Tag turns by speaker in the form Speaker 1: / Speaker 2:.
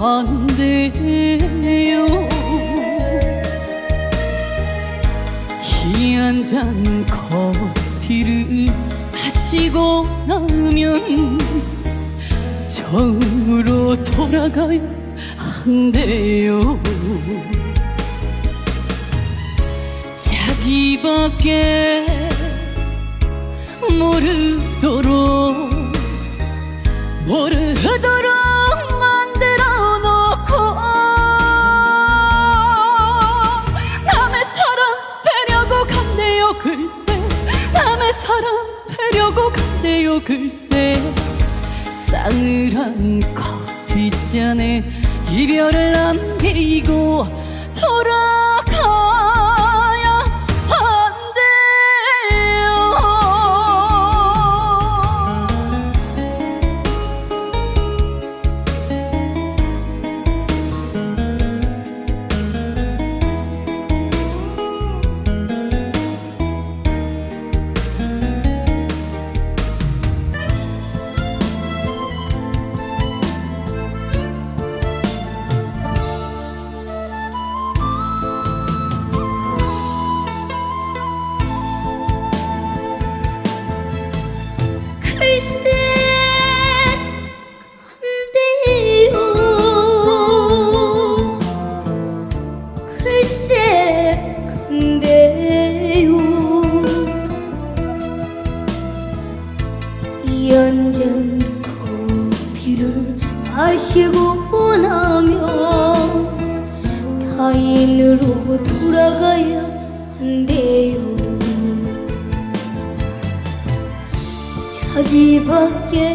Speaker 1: 안 돼요 희한 잔 커피를 마시고 나면 처음으로 돌아가요 안 돼요. 자기밖에 모르도록 모르 사람 되려고 간대요 글쎄. 싸늘한 커피잔에 이별을 남기고 돌아
Speaker 2: 연잔 커피를 마시고 나면 타인으로 돌아가야 한대요. 자기밖에